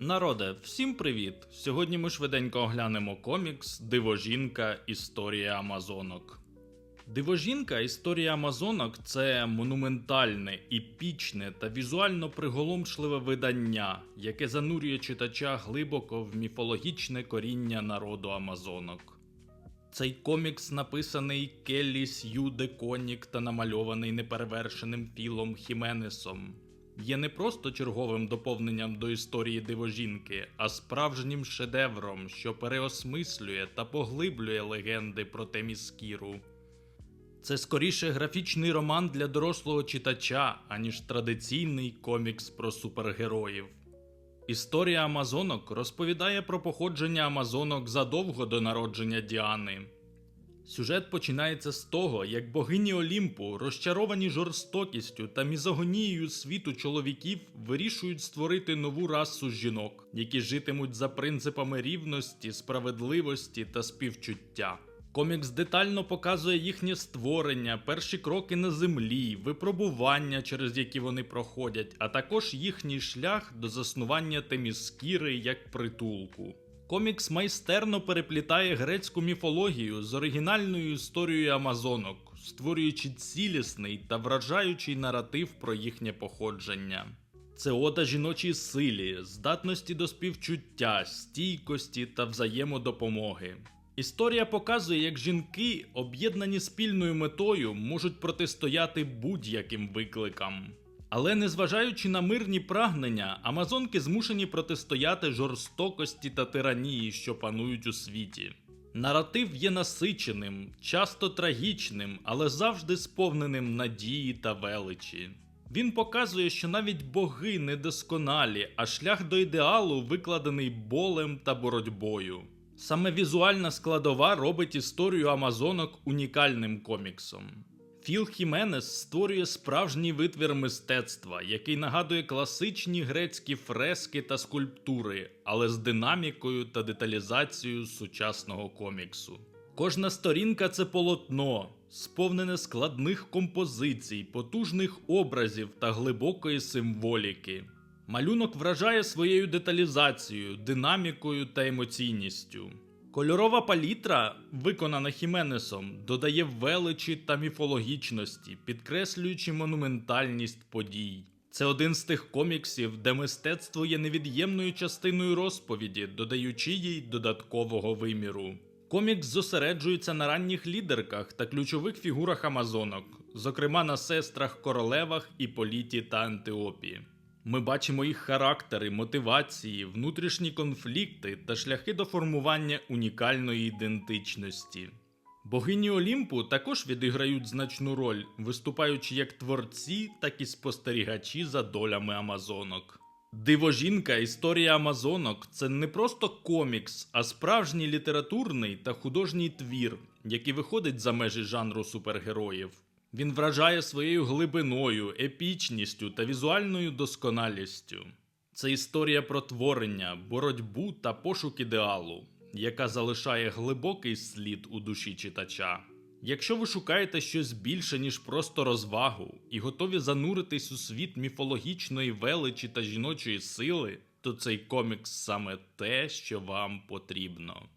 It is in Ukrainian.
Народе, всім привіт! Сьогодні ми швиденько оглянемо комікс Дивожінка Історія Амазонок. Дивожінка Історія Амазонок це монументальне, епічне та візуально приголомшливе видання, яке занурює читача глибоко в міфологічне коріння народу Амазонок. Цей комікс написаний Келлі Сью де Конік та намальований неперевершеним Філом Хіменесом. Є не просто черговим доповненням до історії дивожінки, а справжнім шедевром, що переосмислює та поглиблює легенди про Теміскіру. Це скоріше графічний роман для дорослого читача, аніж традиційний комікс про супергероїв. Історія Амазонок розповідає про походження Амазонок задовго до народження Діани. Сюжет починається з того, як богині Олімпу, розчаровані жорстокістю та мізогонією світу чоловіків, вирішують створити нову расу жінок, які житимуть за принципами рівності, справедливості та співчуття. Комікс детально показує їхнє створення, перші кроки на землі, випробування, через які вони проходять, а також їхній шлях до заснування Теміскіри як притулку. Комікс майстерно переплітає грецьку міфологію з оригінальною історією Амазонок, створюючи цілісний та вражаючий наратив про їхнє походження. Це ода жіночій силі, здатності до співчуття, стійкості та взаємодопомоги. Історія показує, як жінки, об'єднані спільною метою, можуть протистояти будь-яким викликам. Але незважаючи на мирні прагнення, амазонки змушені протистояти жорстокості та тиранії, що панують у світі. Наратив є насиченим, часто трагічним, але завжди сповненим надії та величі. Він показує, що навіть боги недосконалі, а шлях до ідеалу викладений болем та боротьбою. Саме візуальна складова робить історію Амазонок унікальним коміксом. Філ Хіменес створює справжній витвір мистецтва, який нагадує класичні грецькі фрески та скульптури, але з динамікою та деталізацією сучасного коміксу. Кожна сторінка це полотно, сповнене складних композицій, потужних образів та глибокої символіки. Малюнок вражає своєю деталізацією, динамікою та емоційністю. Кольорова палітра, виконана Хіменесом, додає величі та міфологічності, підкреслюючи монументальність подій. Це один з тих коміксів, де мистецтво є невід'ємною частиною розповіді, додаючи їй додаткового виміру. Комікс зосереджується на ранніх лідерках та ключових фігурах Амазонок, зокрема на сестрах королевах Іполіті та Антиопі. Ми бачимо їх характери, мотивації, внутрішні конфлікти та шляхи до формування унікальної ідентичності. Богині Олімпу також відіграють значну роль, виступаючи як творці, так і спостерігачі за долями Амазонок. Дивожінка Історія Амазонок це не просто комікс, а справжній літературний та художній твір, який виходить за межі жанру супергероїв. Він вражає своєю глибиною, епічністю та візуальною досконалістю. Це історія про творення, боротьбу та пошук ідеалу, яка залишає глибокий слід у душі читача. Якщо ви шукаєте щось більше, ніж просто розвагу, і готові зануритись у світ міфологічної величі та жіночої сили, то цей комікс саме те, що вам потрібно.